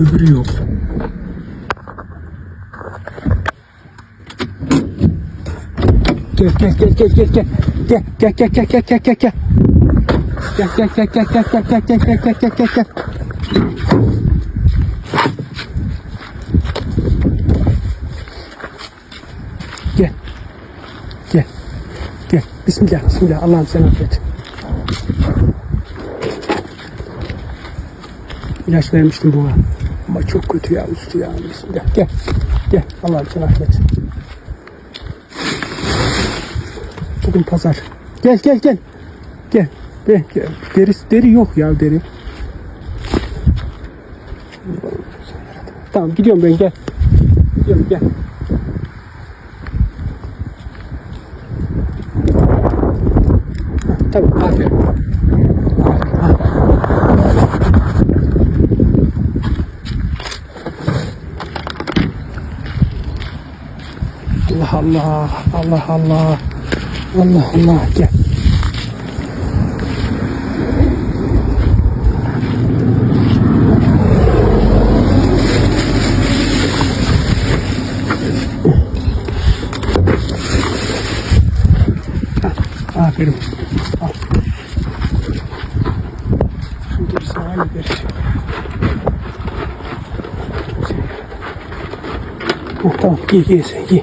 öbürü yok. Gel gel gel gel gel gel. Gel gel gel gel gel gel gel gel. Gel gel gel gel gel gel gel gel gel gel gel gel gel. Gel. Gel. Gel. Bismillah. Bismillah. Allah'ım sen affet. İlaç vermiştim buna. Ama çok kötü ya üstü ya. Bismillah. Gel. Gel. Allah'ım sen affet. Bugün pazar. Gel gel gel. Gel. Gel. gel. Deri, deri yok ya deri. Tamam gidiyorum ben gel. Gidiyorum gel. Tamam aferin. Allah Allah Allah Allah Allah Allah gel. Aferin. Al. Şimdi bir sağa gider. Oh, tamam giy giy sen giy.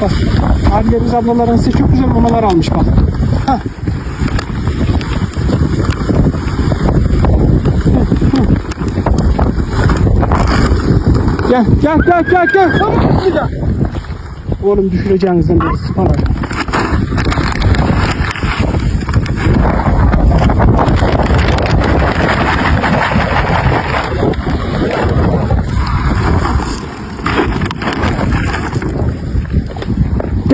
Bak abilerimiz ablaların size çok güzel mamalar almış bak. Hah. Gel gel gel gel gel. Oğlum düşüreceğinizden beri sıpalar.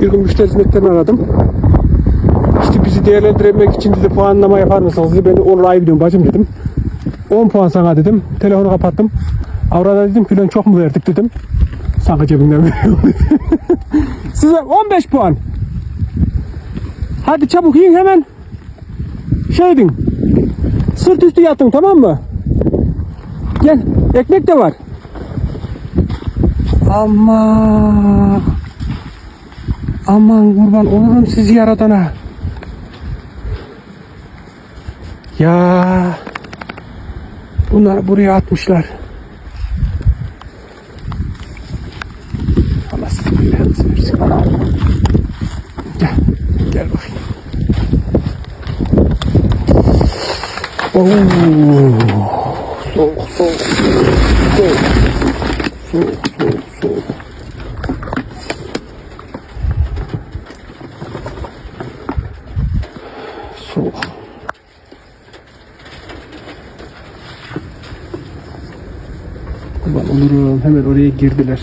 Bir gün müşteri hizmetlerini aradım. İşte bizi değerlendirmek için dedi puanlama yapar mısınız? Dedi, ben olur ayıp diyorum bacım dedim. 10 puan sana dedim. Telefonu kapattım. Avrada dedim kilon çok mu verdik dedim. Sakı cebimden veriyorum. Size 15 puan. Hadi çabuk yiyin hemen. Şey edin. Sırt üstü yatın tamam mı? Gel. Ekmek de var. Ama aman kurban olurum sizi yaradana. Ya bunlar buraya atmışlar. Allah sizi belanızı versin. Gel, gel bakayım. Oo, soğuk, soğuk, soğuk, soğuk. Kurban olurum hemen oraya girdiler.